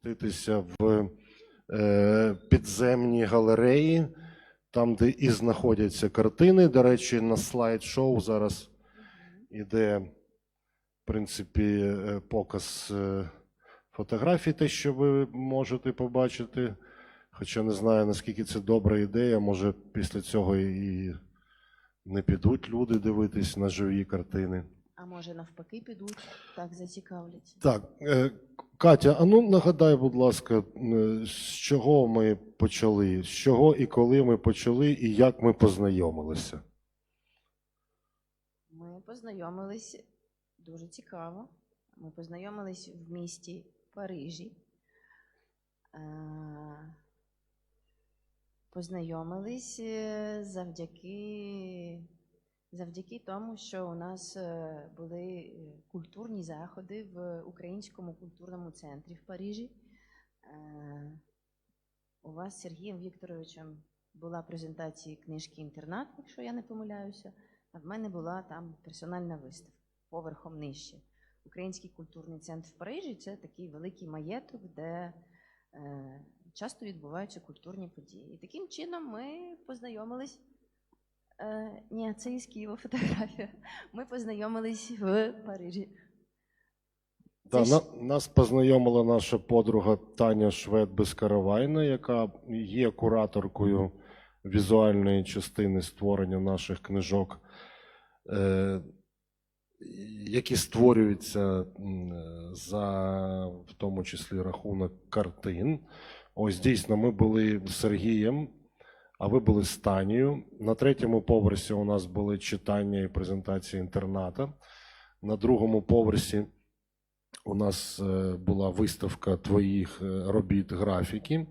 спуститися в е, підземні галереї, там, де і знаходяться картини. До речі, на слайд-шоу зараз іде, в принципі, е, показ е, фотографій, те, що ви можете побачити. Хоча не знаю, наскільки це добра ідея, може після цього і не підуть люди дивитись на живі картини. А може навпаки підуть, так зацікавляться. Так, е, Катя, а ну нагадай, будь ласка, е, з чого ми почали? З чого і коли ми почали, і як ми познайомилися? Ми познайомились дуже цікаво. Ми познайомились в місті Парижі. Е, Познайомились завдяки, завдяки тому, що у нас е, були е, культурні заходи в Українському культурному центрі в Парижі. Е, У вас з Сергієм Вікторовичем була презентація книжки Інтернат, якщо я не помиляюся. А в мене була там персональна виставка поверхом нижче. Український культурний центр в Парижі це такий великий маєток, де часто відбуваються культурні події. І таким чином ми познайомились. Е, ні, це із Києва фотографія. Ми познайомились в Парижі. Да, Це на, нас познайомила наша подруга Таня Швед Безкаравайна, яка є кураторкою візуальної частини створення наших книжок, е, які створюються м, за в тому числі рахунок картин. Ось дійсно, ми були з Сергієм, а ви були з Танією. На третьому поверсі у нас були читання і презентація інтерната. На другому поверсі у нас е, була виставка твоїх е, робіт графіки.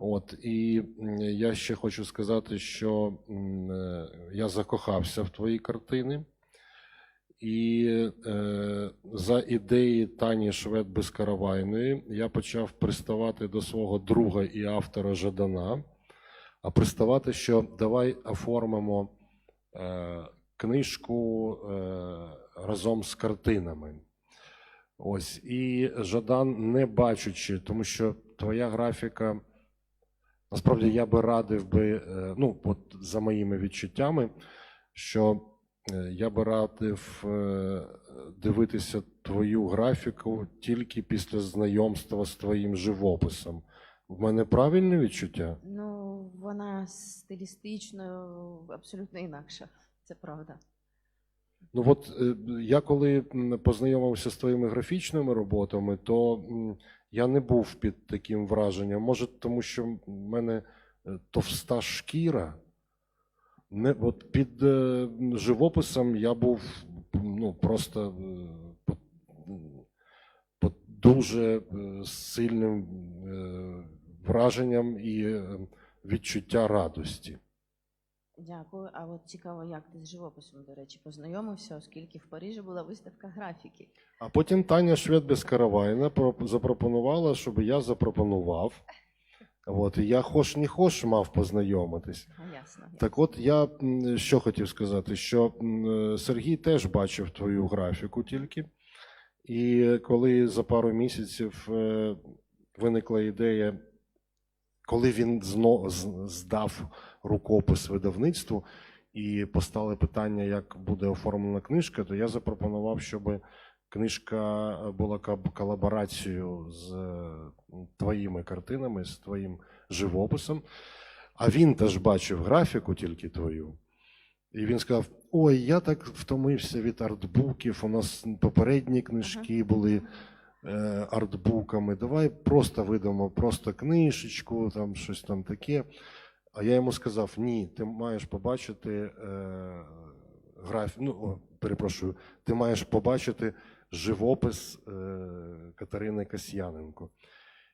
От, і я ще хочу сказати, що е, я закохався в твої картини. І е, за ідеї Тані Швед Безкаравайної я почав приставати до свого друга і автора Жадана, а приставати, що давай оформимо е, книжку е, разом з картинами. Ось і Жадан, не бачучи, тому що твоя графіка, насправді я би радив би, е, ну, от за моїми відчуттями, що е, я би радив е, дивитися твою графіку тільки після знайомства з твоїм живописом. В мене правильне відчуття? Ну, вона стилістично абсолютно інакша. Це правда. Ну от е, я коли познайомився з твоїми графічними роботами, то я не був під таким враженням. Може, тому що в мене е, товста шкіра. Не, от під е, живописом я був ну, просто по- дуже сильним враженням і е, відчуття радості. Дякую. А от цікаво, як ти з живописом, до речі, познайомився, оскільки в Парижі була виставка графіки. А потім Таня Швед Безкаравайна про- запропонувала, щоб я запропонував. От, і я хоч не хоч мав познайомитись. А, ясно. Так от я що хотів сказати, що Сергій теж бачив твою графіку тільки. І коли за пару місяців е, виникла ідея, коли він зно, з- здав рукопис видавництву і постали питання, як буде оформлена книжка, то я запропонував, щоб книжка була колаборацією з твоїми картинами, з твоїм живописом. А він теж бачив графіку тільки твою. І він сказав: Ой, я так втомився від артбуків. У нас попередні книжки були артбуками. Давай просто видамо просто книжечку, там щось там таке. А я йому сказав: ні, ти маєш побачити е, граф... ну, о, перепрошую, ти маєш побачити живопис е, Катерини Касьяненко.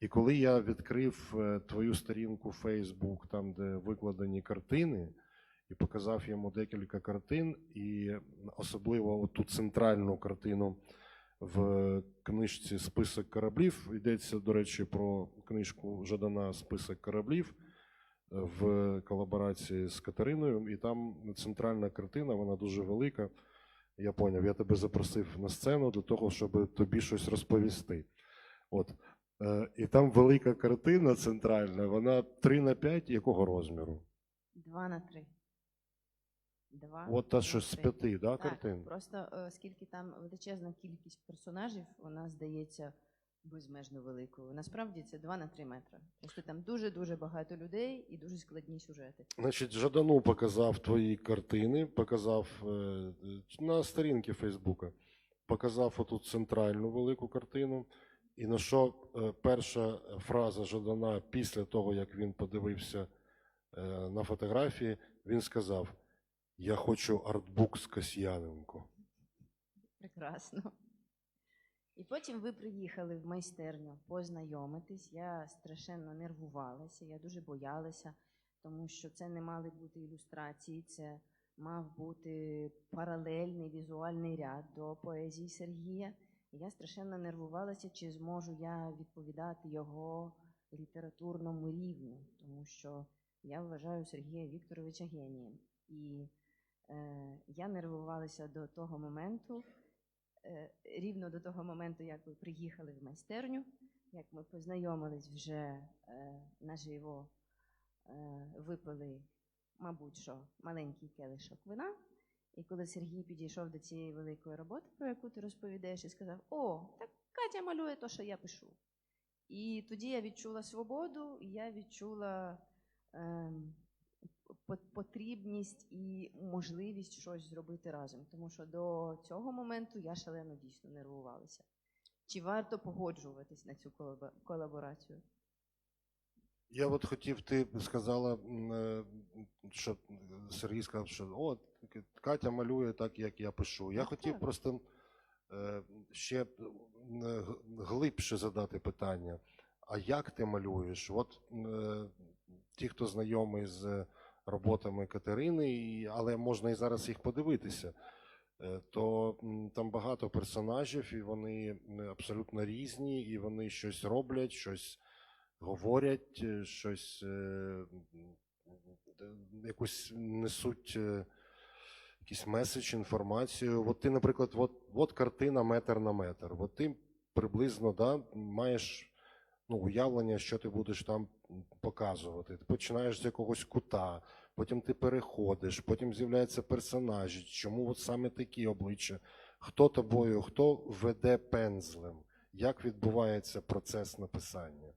І коли я відкрив е, твою сторінку Facebook, там, де викладені картини, і показав йому декілька картин, і особливо ту центральну картину в книжці Список кораблів. Йдеться, до речі, про книжку Жадана Список кораблів в колаборації з Катериною. І там центральна картина, вона дуже велика. Я поняв, я тебе запросив на сцену для того, щоб тобі щось розповісти. От. Е, І там велика картина центральна, вона 3 на 5 якого розміру? Два на три. Два От та що з п'яти, да, Так, картин? просто е, оскільки там величезна кількість персонажів, вона здається безмежно великою. Насправді це 2 на 3 метри. Просто там дуже-дуже багато людей і дуже складні сюжети. Значить, Жадану показав твої картини, показав е, на сторінці Фейсбука, показав отут центральну велику картину. І на що е, перша фраза Жадана після того, як він подивився е, на фотографії, він сказав: Я хочу артбук з Касьяненко. Прекрасно. І потім ви приїхали в майстерню познайомитись. Я страшенно нервувалася, я дуже боялася, тому що це не мали бути ілюстрації, це мав бути паралельний візуальний ряд до поезії Сергія. І я страшенно нервувалася, чи зможу я відповідати його літературному рівню, тому що я вважаю Сергія Вікторовича генієм. І я нервувалася до того моменту, е, рівно до того моменту, як ви приїхали в майстерню, як ми познайомились вже е, наживо, е, випили, мабуть, що маленький келишок вина. І коли Сергій підійшов до цієї великої роботи, про яку ти розповідаєш, і сказав: О, так Катя малює те, що я пишу. І тоді я відчула свободу, і я відчула ем, потрібність і можливість щось зробити разом. Тому що до цього моменту я шалено дійсно нервувалася. Чи варто погоджуватись на цю колаборацію? Я от хотів, ти сказала, е, що Сергій сказав, що о, Катя малює так, як я пишу. Я Так, хотів так. просто е, ще е, глибше задати питання. А як ти малюєш? От ті, хто знайомий з роботами Катерини, але можна і зараз їх подивитися. е, То там багато персонажів, і вони абсолютно різні, і вони щось роблять, щось говорять, е, щось, е, якусь несуть якийсь меседж, інформацію. От ти, наприклад, от, от картина метр на метр. От ти приблизно да, маєш ну, уявлення, що ти будеш там показувати. Ти починаєш з якогось кута, потім ти переходиш, потім з'являються персонажі. Чому от саме такі обличчя? Хто тобою, хто веде пензлем? Як відбувається процес написання?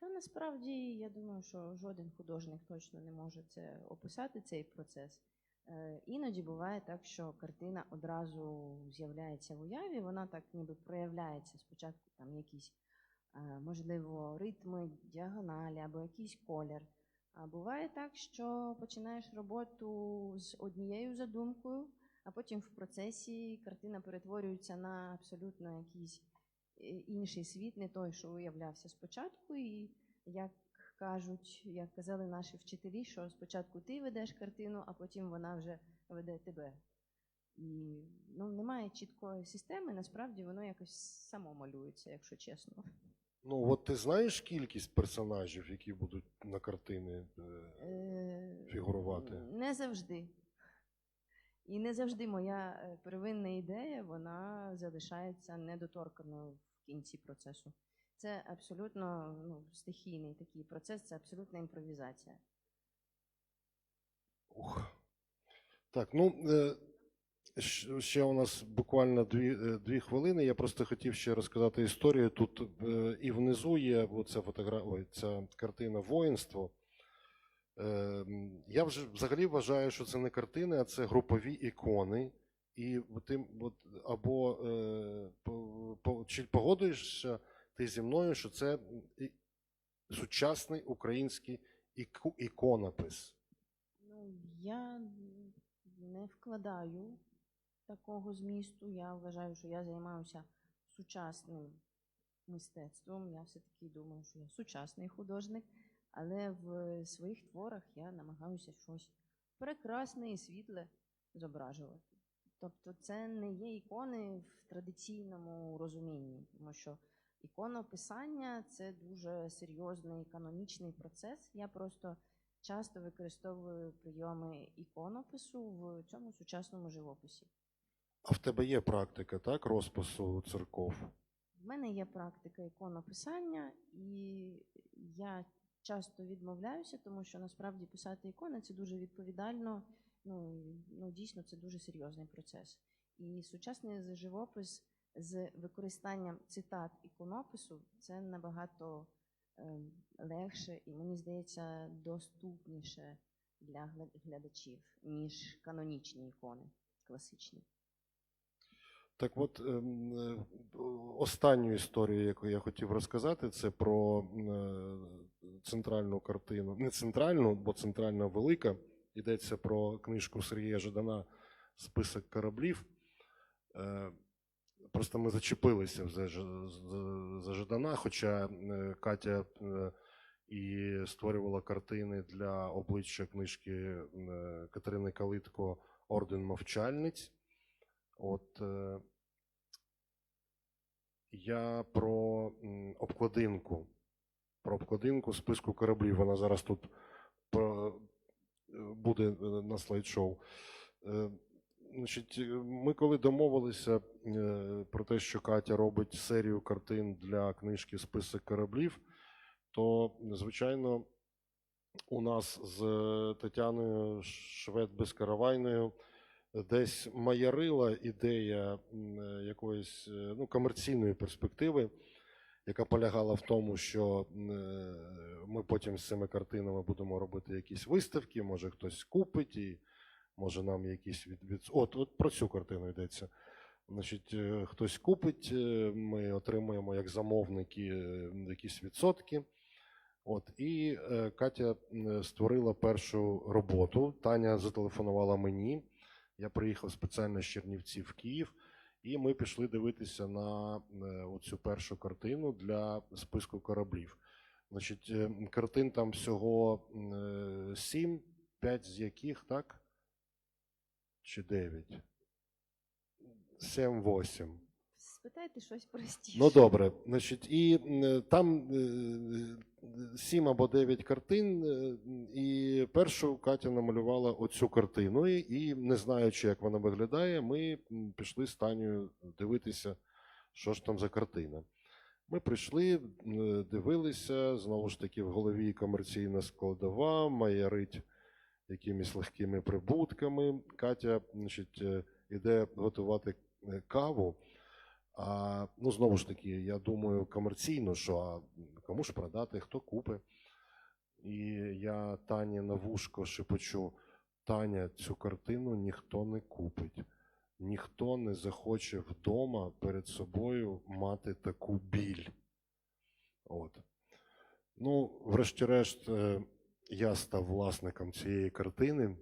Та насправді я думаю, що жоден художник точно не може це описати, цей процес. Е, Іноді буває так, що картина одразу з'являється в уяві, вона так ніби проявляється спочатку там якісь, е, можливо, ритми, діагоналі або якийсь колір. А буває так, що починаєш роботу з однією задумкою, а потім в процесі картина перетворюється на абсолютно якийсь е, інший світ, не той, що уявлявся спочатку, і як кажуть, як казали наші вчителі, що спочатку ти ведеш картину, а потім вона вже веде тебе. І ну, немає чіткої системи, насправді воно якось само малюється, якщо чесно. Ну, от ти знаєш кількість персонажів, які будуть на картини? е, Е, Фігурувати. Не завжди. І не завжди моя е, первинна ідея вона залишається недоторканою в кінці процесу. Це абсолютно ну, стихійний такий процес, це абсолютна імпровізація. Ух. Так, ну е, ще у нас буквально дві, е, дві хвилини. Я просто хотів ще розказати історію. Тут е, і внизу є оця фотогра... Ой, ця картина воїнство. Е, Я вже взагалі вважаю, що це не картини, а це групові ікони. І от ти от, або по, по, чи погодуєшся ти зі мною, що це сучасний український іконопис. Ну, я не вкладаю такого змісту. Я вважаю, що я займаюся сучасним мистецтвом. Я все-таки думаю, що я сучасний художник, але в своїх творах я намагаюся щось прекрасне і світле зображувати. Тобто це не є ікони в традиційному розумінні, тому що іконописання це дуже серйозний канонічний процес. Я просто часто використовую прийоми іконопису в цьому сучасному живописі. А в тебе є практика, так, розпису церков? В мене є практика іконописання, і я часто відмовляюся, тому що насправді писати ікони це дуже відповідально. Ну, ну дійсно це дуже серйозний процес. І сучасний живопис з використанням цитат іконопису це набагато е, легше і, мені здається, доступніше для глядачів, ніж канонічні ікони класичні. Так от, ем, е, останню історію, яку я хотів розказати, це про е, центральну картину. Не центральну, бо центральна велика. Йдеться про книжку Сергія Жадана Список кораблів. Е, Просто ми зачепилися за, Жадана, хоча Катя і створювала картини для обличчя книжки Катерини Калитко Орден мовчальниць. От е, я про обкладинку. Про обкладинку списку кораблів. Вона зараз тут е, буде е, на слайд-шоу. Значить, ми коли домовилися про те, що Катя робить серію картин для книжки Список кораблів, то, звичайно, у нас з Тетяною Швед Безкаравайною десь маярила ідея якоїсь е, ну, комерційної перспективи, яка полягала в тому, що е, ми потім з цими картинами будемо робити якісь виставки, може хтось купить, і може нам якісь від, від... От, от про цю картину йдеться. Значить, е, хтось купить, ми отримуємо як замовники якісь відсотки. От, і Катя створила першу роботу. Таня зателефонувала мені. Я приїхав спеціально з Чернівців в Київ, і ми пішли дивитися на цю оцю першу картину для списку кораблів. Значить, е, картин там всього е, сім, п'ять з яких, так? Чи дев'ять? Сім-восім. Спитайте щось простіше. Ну добре, значить, і там е, сім або дев'ять картин, е, і першу Катя намалювала оцю картину, і, не знаючи, як вона виглядає, ми пішли з Танею дивитися, що ж там за картина. Ми прийшли, дивилися, знову ж таки, в голові комерційна складова, маярить якимись легкими прибутками. Катя, значить, е, іде готувати каву. А, ну, знову ж таки, я думаю, комерційно, що а кому ж продати, хто купить. І я Тані на вушко шепочу: Таня, цю картину ніхто не купить. Ніхто не захоче вдома перед собою мати таку біль. От. Ну, врешті-решт, е, я став власником цієї картини.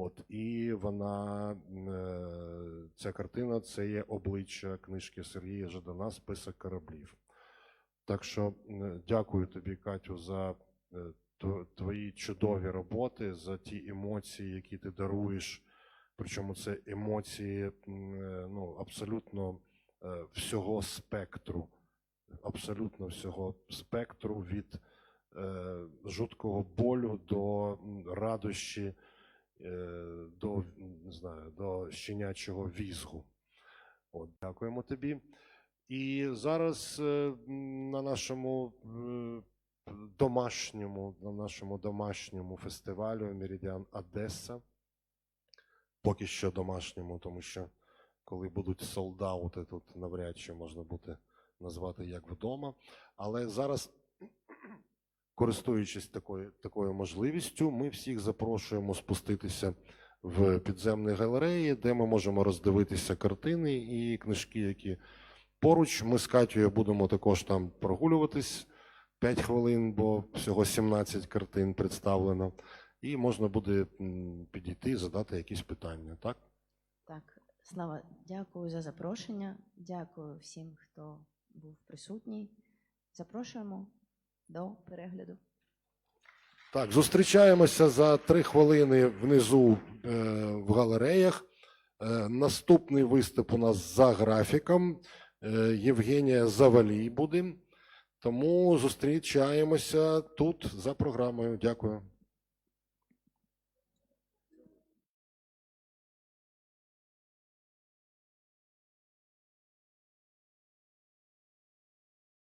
От, і вона, е, ця картина це є обличчя книжки Сергія Жадана Список кораблів. Так що дякую тобі, Катю, за е, твої чудові роботи, за ті емоції, які ти даруєш. Причому це емоції е, ну, абсолютно всього спектру, абсолютно всього спектру від жуткого болю до радощі до, не знаю, до щенячого візгу. От, дякуємо тобі. І зараз е, на нашому е, домашньому, на нашому домашньому фестивалю Меридіан Одеса. Поки що домашньому, тому що коли будуть солдаути, тут навряд чи можна буде назвати як вдома. Але зараз користуючись такою, такою можливістю, ми всіх запрошуємо спуститися в підземні галереї, де ми можемо роздивитися картини і книжки, які поруч. Ми з Катєю будемо також там прогулюватись 5 хвилин, бо всього 17 картин представлено. І можна буде підійти і задати якісь питання. Так? Так, Слава, дякую за запрошення. Дякую всім, хто був присутній. Запрошуємо до перегляду. Так, зустрічаємося за три хвилини внизу е, в галереях. Е, наступний виступ у нас за графіком. Е, Євгенія Завалій буде. Тому зустрічаємося тут за програмою. Дякую.